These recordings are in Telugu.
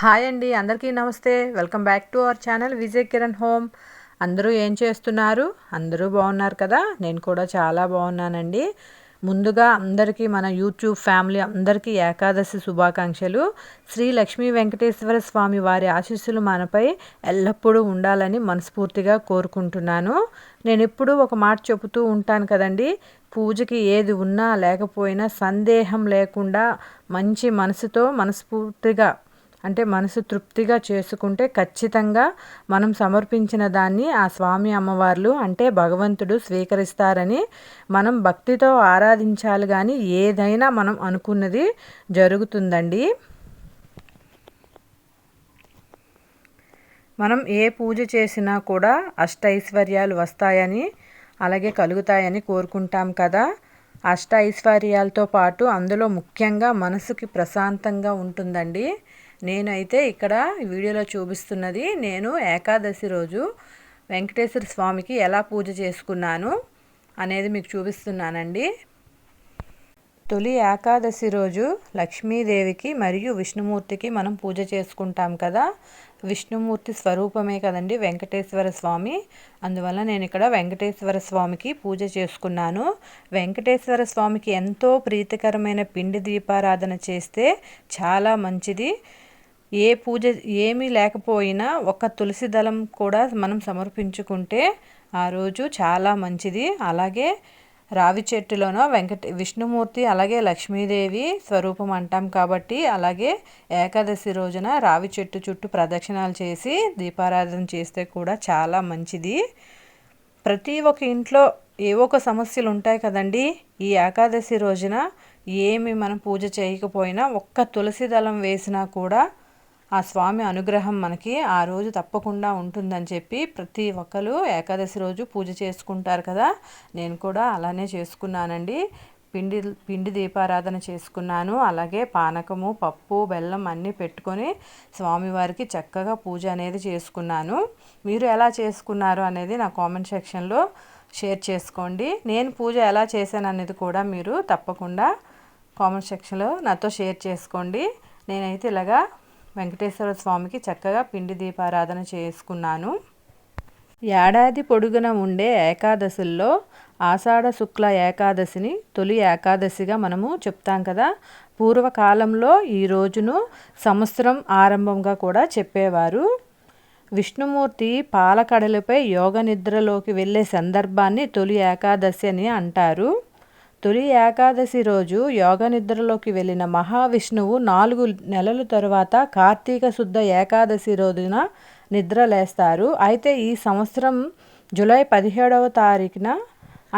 హాయ్ అండి అందరికీ నమస్తే. Welcome back to our channel Vijay Kiran home. అందరూ ఏం చేస్తున్నారు? అందరూ బాగున్నారు కదా? నేను కూడా చాలా బాగున్నానండి. ముందుగా అందరికీ మన యూట్యూబ్ ఫ్యామిలీ అందరికీ ఏకాదశి శుభాకాంక్షలు. శ్రీ లక్ష్మీ వెంకటేశ్వర స్వామి వారి ఆశీస్సులు మనపై ఎల్లప్పుడూ ఉండాలని మనస్ఫూర్తిగా కోరుకుంటున్నాను. నేను ఎప్పుడూ ఒక మాట చెబుతూ ఉంటాను కదండి పూజకి ఏది ఉన్నా లేకపోయినా సందేహం లేకుండా మంచి మనసుతో మనస్ఫూర్తిగా అంటే మనసు తృప్తిగా చేసుకుంటే ఖచ్చితంగా మనం సమర్పించిన దాన్ని ఆ స్వామి అమ్మవార్లు అంటే భగవంతుడు స్వీకరిస్తారని మనం భక్తితో ఆరాధించాలి కానీ ఏదైనా మనం అనుకున్నది జరుగుతుందండి. మనం ఏ పూజ చేసినా కూడా అష్టైశ్వర్యాలు వస్తాయని అలాగే కలుగుతాయని కోరుకుంటాం కదా. అష్ట ఐశ్వర్యాలతో పాటు అందులో ముఖ్యంగా మనసుకి ప్రశాంతంగా ఉంటుందండి. నేనైతే ఇక్కడ వీడియోలో చూపిస్తున్నది నేను ఏకాదశి రోజు వెంకటేశ్వర స్వామికి ఎలా పూజ చేసుకున్నాను అనేది మీకు చూపిస్తున్నానండి. తొలి ఏకాదశి రోజు లక్ష్మీదేవికి మరియు విష్ణుమూర్తికి మనం పూజ చేసుకుంటాం కదా. విష్ణుమూర్తి స్వరూపమే కదండి వెంకటేశ్వర స్వామి. అందువల్ల నేను ఇక్కడ వెంకటేశ్వర స్వామికి పూజ చేసుకున్నాను. వెంకటేశ్వర స్వామికి ఎంతో ప్రీతికరమైన పిండి దీపారాధన చేస్తే చాలా మంచిది. ఏ పూజ ఏమీ లేకపోయినా ఒక తులసి దళం కూడా మనం సమర్పించుకుంటే ఆ రోజు చాలా మంచిది. అలాగే రావి చెట్టులోనో వెంకట విష్ణుమూర్తి అలాగే లక్ష్మీదేవి స్వరూపం అంటాం కాబట్టి అలాగే ఏకాదశి రోజున రావి చెట్టు చుట్టూ ప్రదక్షిణాలు చేసి దీపారాధన చేస్తే కూడా చాలా మంచిది. ప్రతి ఒక్క ఇంట్లో ఏవో ఒక సమస్యలు ఉంటాయి కదండి. ఈ ఏకాదశి రోజున ఏమి మనం పూజ చేయకపోయినా ఒక్క తులసి దళం వేసినా కూడా ఆ స్వామి అనుగ్రహం మనకి ఆ రోజు తప్పకుండా ఉంటుందని చెప్పి ప్రతి ఒక్కరు ఏకాదశి రోజు పూజ చేసుకుంటారు కదా. నేను కూడా అలానే చేసుకున్నానండి. పిండి పిండి దీపారాధన చేసుకున్నాను. అలాగే పానకము పప్పు బెల్లం అన్నీ పెట్టుకొని స్వామివారికి చక్కగా పూజ అనేది చేసుకున్నాను. మీరు ఎలా చేసుకున్నారు అనేది నా కామెంట్ సెక్షన్లో షేర్ చేసుకోండి. నేను పూజ ఎలా చేశాను అనేది కూడా మీరు తప్పకుండా కామెంట్ సెక్షన్లో నాతో షేర్ చేసుకోండి. నేనైతే ఇలాగా వెంకటేశ్వర స్వామికి చక్కగా పిండి దీపారాధన చేసుకున్నాను. ఏడాది పొడుగున ఉండే ఏకాదశుల్లో ఆషాఢ శుక్ల ఏకాదశిని తొలి ఏకాదశిగా మనము చెప్తాం కదా. పూర్వకాలంలో ఈ రోజును సంవత్సరం ఆరంభంగా కూడా చెప్పేవారు. విష్ణుమూర్తి పాలకడలపై యోగ నిద్రలోకి వెళ్ళే సందర్భాన్ని తొలి ఏకాదశి అని అంటారు. తొలి ఏకాదశి రోజు యోగ నిద్రలోకి వెళ్ళిన మహావిష్ణువు నాలుగు నెలల తరువాత కార్తీక శుద్ధ ఏకాదశి రోజున నిద్ర లేస్తారు. అయితే ఈ సంవత్సరం జూలై పదిహేడవ తారీఖున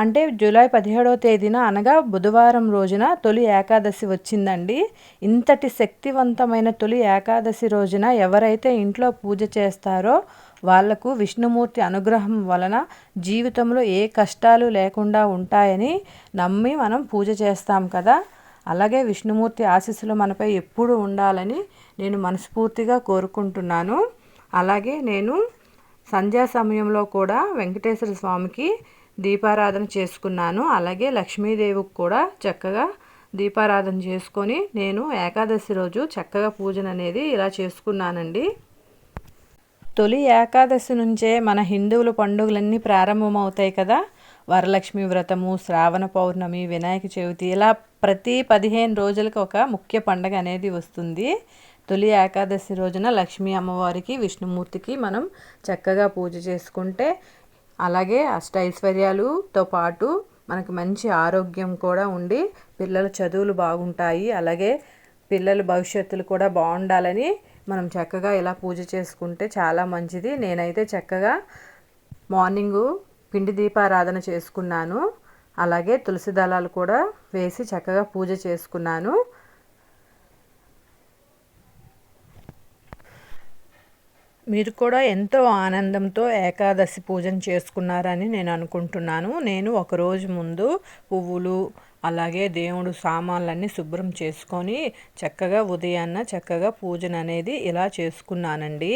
అంటే జూలై పదిహేడవ తేదీన అనగా బుధవారం రోజున తొలి ఏకాదశి వచ్చిందండి. ఇంతటి శక్తివంతమైన తొలి ఏకాదశి రోజున ఎవరైతే ఇంట్లో పూజ చేస్తారో వాళ్ళకు విష్ణుమూర్తి అనుగ్రహం వలన జీవితంలో ఏ కష్టాలు లేకుండా ఉంటాయని నమ్మి మనం పూజ చేస్తాం కదా. అలాగే విష్ణుమూర్తి ఆశీస్సులు మనపై ఎప్పుడు ఉండాలని నేను మనస్ఫూర్తిగా కోరుకుంటున్నాను. అలాగే నేను సంధ్యా సమయంలో కూడా వెంకటేశ్వర స్వామికి దీపారాధన చేసుకున్నాను. అలాగే లక్ష్మీదేవికి కూడా చక్కగా దీపారాధన చేసుకొని నేను ఏకాదశి రోజు చక్కగా పూజన అనేది ఇలా చేసుకున్నానండి. తొలి ఏకాదశి నుంచే మన హిందువుల పండుగలన్నీ ప్రారంభమవుతాయి కదా. వరలక్ష్మి వ్రతము శ్రావణ పౌర్ణమి వినాయక చవితి ఇలా ప్రతి పదిహేను రోజులకు ఒక ముఖ్య పండుగ అనేది వస్తుంది. తొలి ఏకాదశి రోజున లక్ష్మీ అమ్మవారికి విష్ణుమూర్తికి మనం చక్కగా పూజ చేసుకుంటే అలాగే అష్టైశ్వర్యాలుతో పాటు మనకు మంచి ఆరోగ్యం కూడా ఉండి పిల్లల చదువులు బాగుంటాయి. అలాగే పిల్లల భవిష్యత్తులు కూడా బాగుండాలని మనం చక్కగా ఇలా పూజ చేసుకుంటే చాలా మంచిది. నేనైతే చక్కగా మార్నింగు పిండి దీపారాధన చేసుకున్నాను. అలాగే తులసి దళాలు కూడా వేసి చక్కగా పూజ చేసుకున్నాను. మీరు కూడా ఎంతో ఆనందంతో ఏకాదశి పూజను చేసుకున్నారని నేను అనుకుంటున్నాను. నేను ఒకరోజు ముందు పువ్వులు అలాగే దేవుడు సామాన్లన్నీ శుభ్రం చేసుకొని చక్కగా ఉదయాన్న చక్కగా పూజన అనేది ఇలా చేసుకున్నానండి.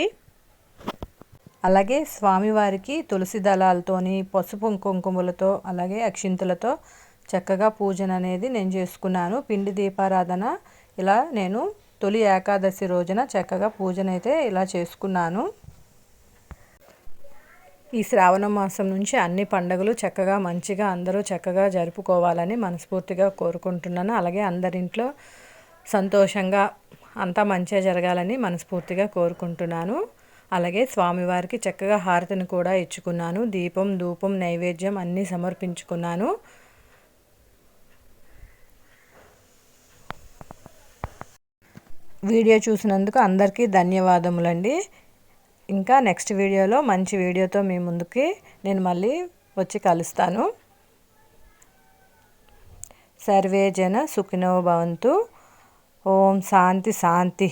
అలాగే స్వామివారికి తులసి దళాలతోని పసుపు కుంకుమలతో అలాగే అక్షింతలతో చక్కగా పూజన అనేది నేను చేసుకున్నాను. పిండి దీపారాధన ఇలా నేను తొలి ఏకాదశి రోజున చక్కగా పూజనైతే ఇలా చేసుకున్నాను. ఈ శ్రావణ మాసం నుంచి అన్ని పండుగలు చక్కగా మంచిగా అందరూ చక్కగా జరుపుకోవాలని మనస్ఫూర్తిగా కోరుకుంటున్నాను. అలాగే అందరింట్లో సంతోషంగా అంతా మంచిగా జరగాలని మనస్ఫూర్తిగా కోరుకుంటున్నాను. అలాగే స్వామివారికి చక్కగా హారతిని కూడా ఇచ్చుకున్నాను. దీపం ధూపం నైవేద్యం అన్నీ సమర్పించుకున్నాను. వీడియో చూసినందుకు అందరికీ ధన్యవాదములండి. ఇంకా నెక్స్ట్ వీడియోలో మంచి వీడియోతో మీ ముందుకి నేను మళ్ళీ వచ్చి కలుస్తాను. సర్వే జన సుఖినో భవంతు. ఓం శాంతి శాంతి.